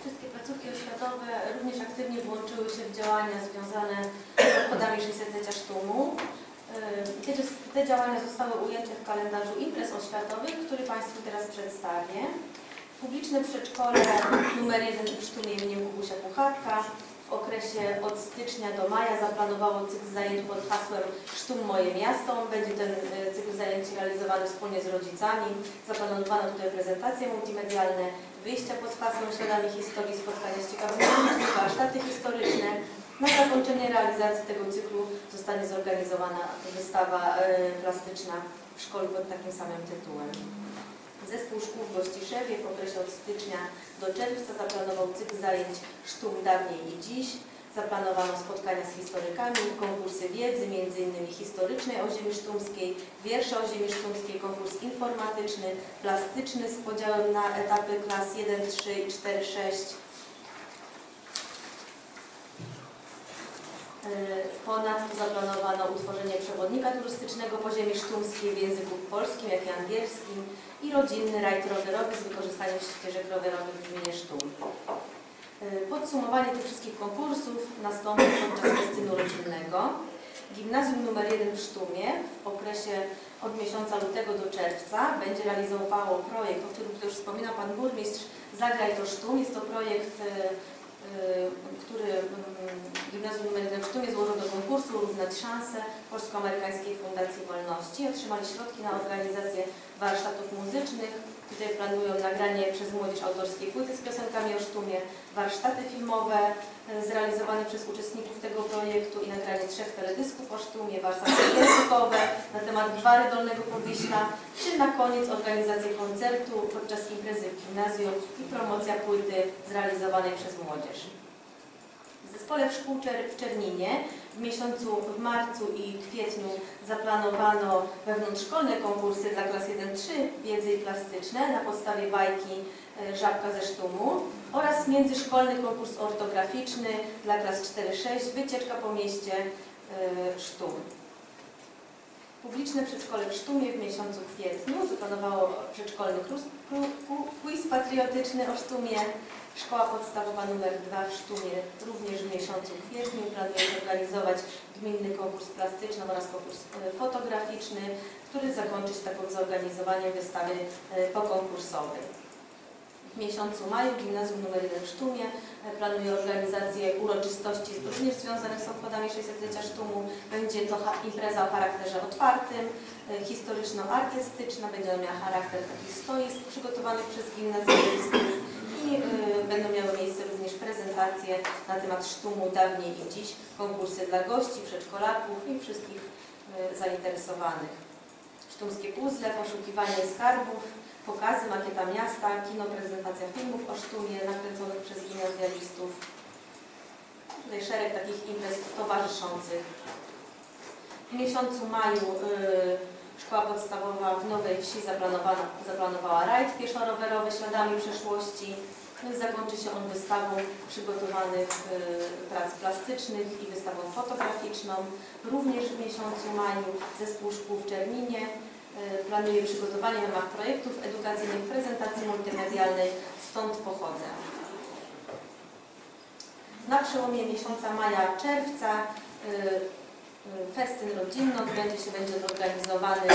Wszystkie placówki oświatowe również aktywnie włączyły się w działania związane z obchodami 600-lecia sztumu. Yy, Te, te działania zostały ujęte w kalendarzu imprez oświatowych, który Państwu teraz przedstawię. Publiczne przedszkole numer 1 w Sztumie im. Kubusia Puchatka w okresie od stycznia do maja zaplanowało cykl zajęć pod hasłem Sztum Moje Miasto. Będzie ten y, cykl zajęć realizowany wspólnie z rodzicami. Zaplanowano tutaj prezentacje multimedialne, wyjścia pod hasłem Śladami Historii, spotkania z ciekawymi ludźmi, warsztaty historyczne. Na zakończenie realizacji tego cyklu zostanie zorganizowana wystawa y, plastyczna w szkole pod takim samym tytułem. Zespół szkół w Gościszewie w okresie od stycznia do czerwca zaplanował cykl zajęć Sztum dawniej i dziś. Zaplanowano spotkania z historykami, konkursy wiedzy, m.in. historycznej o ziemi sztumskiej, wiersze o ziemi sztumskiej, konkurs informatyczny, plastyczny z podziałem na etapy klas 1, 3 i 4, 6. Ponadto zaplanowano utworzenie przewodnika turystycznego po ziemi sztumskiej w języku polskim, jak i angielskim i rodzinny rajd rowerowy z wykorzystaniem ścieżek rowerowych w gminie Sztum. E, Podsumowanie tych wszystkich konkursów nastąpi podczas festynu rodzinnego. Gimnazjum nr 1 w Sztumie w okresie od miesiąca lutego do czerwca będzie realizowało projekt, o którym już wspominał Pan Burmistrz, Zagraj to Sztum. Jest to projekt y, który mm, Gimnazjum nr 1 w Sztumie złożył do konkursu Równać Szanse Polsko-Amerykańskiej Fundacji Wolności. Otrzymali środki na organizację warsztatów muzycznych. Tutaj planują nagranie przez młodzież autorskiej płyty z piosenkami o Sztumie, warsztaty filmowe y, zrealizowane przez uczestników tego projektu i nagranie trzech teledysków o Sztumie, warsztaty językowe na temat Gwary Dolnego Powiśla, czy na koniec organizację koncertu podczas imprezy w gimnazjum i promocja płyty zrealizowanej przez młodzież. W zespole szkół w Czerninie w miesiącu w marcu i kwietniu zaplanowano wewnątrzszkolne konkursy dla klas 1-3 wiedzy i plastyczne na podstawie bajki e, Żabka ze Sztumu oraz międzyszkolny konkurs ortograficzny dla klas 4-6 wycieczka po mieście e, Sztum. Publiczne przedszkole w Sztumie w miesiącu kwietniu zaplanowało przedszkolny quiz patriotyczny o Sztumie. Szkoła podstawowa nr 2 w Sztumie również w miesiącu kwietniu planuje zorganizować gminny konkurs plastyczny oraz konkurs e, fotograficzny, który zakończy się taką zorganizowaniem wystawy e, pokonkursowej. W miesiącu maju Gimnazjum nr 1 w Sztumie e, planuje organizację uroczystości również związanych z obchodami 600-lecia Sztumu. Będzie to impreza o charakterze otwartym, e, historyczno-artystyczna, będzie ona miała charakter takich stoisk przygotowanych przez gimnazjalistów i y, będą miały miejsce również prezentacje na temat sztumu dawniej i dziś, konkursy dla gości, przedszkolaków i wszystkich y, zainteresowanych. Sztumskie puzzle, poszukiwanie skarbów, pokazy, makieta miasta, kino, prezentacja filmów o sztumie nakręconych przez gimnazjalistów. Tutaj szereg takich imprez towarzyszących. W miesiącu maju y, Szkoła podstawowa w Nowej Wsi zaplanowała, rajd pieszo-rowerowy śladami przeszłości. Zakończy się on wystawą przygotowanych y, prac plastycznych i wystawą fotograficzną. Również w miesiącu maju zespół szkół w Czerninie y, planuje przygotowanie w ramach projektów edukacyjnych prezentacji multimedialnej Stąd pochodzę. Na przełomie miesiąca maja-czerwca y, Festyn rodzinny odbędzie się, będzie organizowany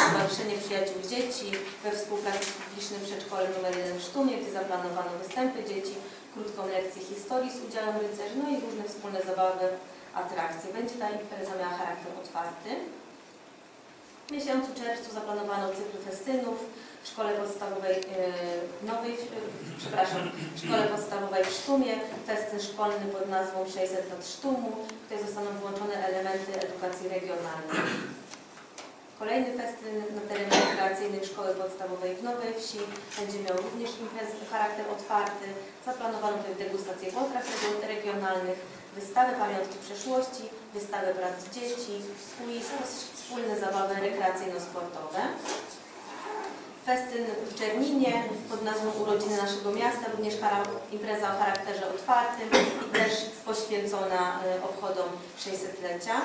Stowarzyszenie Przyjaciół Dzieci we współpracy z publicznym przedszkolem nr 1 w Sztumie, gdzie zaplanowano występy dzieci, krótką lekcję historii z udziałem rycerzy, no i różne wspólne zabawy, atrakcje. Będzie ta impreza miała charakter otwarty. W miesiącu czerwcu zaplanowano cykl festynów w szkole podstawowej e, nowej, e, przepraszam, w szkole podstawowej w Sztumie, festyn szkolny pod nazwą 600 lat Sztumu. Tutaj zostaną włączone elementy edukacji regionalnej. Kolejny festyn na terenie rekreacyjnym Szkoły Podstawowej w Nowej Wsi będzie miał również imprez, charakter otwarty. Zaplanowano tutaj degustację potraw reg- regionalnych, wystawę pamiątki przeszłości, wystawę prac dzieci, wspólne zabawy rekreacyjno-sportowe. Festyn w Czerninie pod nazwą Urodziny naszego miasta, również impreza o charakterze otwartym i też poświęcona e, obchodom 600-lecia.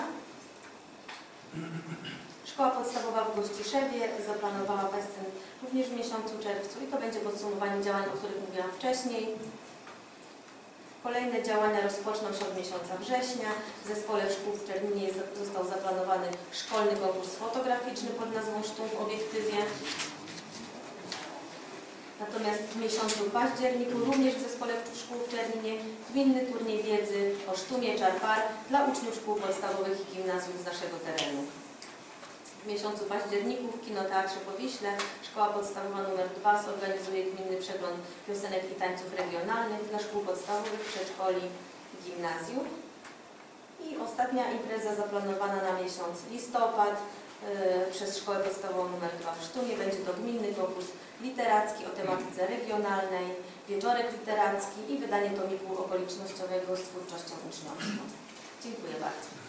Szkoła podstawowa w Gościszewie zaplanowała festyn również w miesiącu czerwcu i to będzie podsumowanie działań, o których mówiłam wcześniej. Kolejne działania rozpoczną się od miesiąca września. W Zespole Szkół w Czerninie został zaplanowany szkolny konkurs fotograficzny pod nazwą Sztum w obiektywie. Natomiast w miesiącu październiku również w Zespole Szkół w Czerninie gminny turniej wiedzy o sztumie czarpar dla uczniów szkół podstawowych i gimnazjów z naszego terenu. W miesiącu październiku w Kinoteatrze Powiśle Szkoła Podstawowa nr 2 zorganizuje gminny przegląd piosenek i tańców regionalnych dla szkół podstawowych, przedszkoli i gimnazjów. I ostatnia impreza zaplanowana na miesiąc listopad yy, przez Szkołę Podstawową nr 2 w Sztumie będzie to gminny konkurs literacki o tematyce regionalnej, wieczorek literacki i wydanie tomiku okolicznościowego z twórczością uczniowską. Dziękuję bardzo.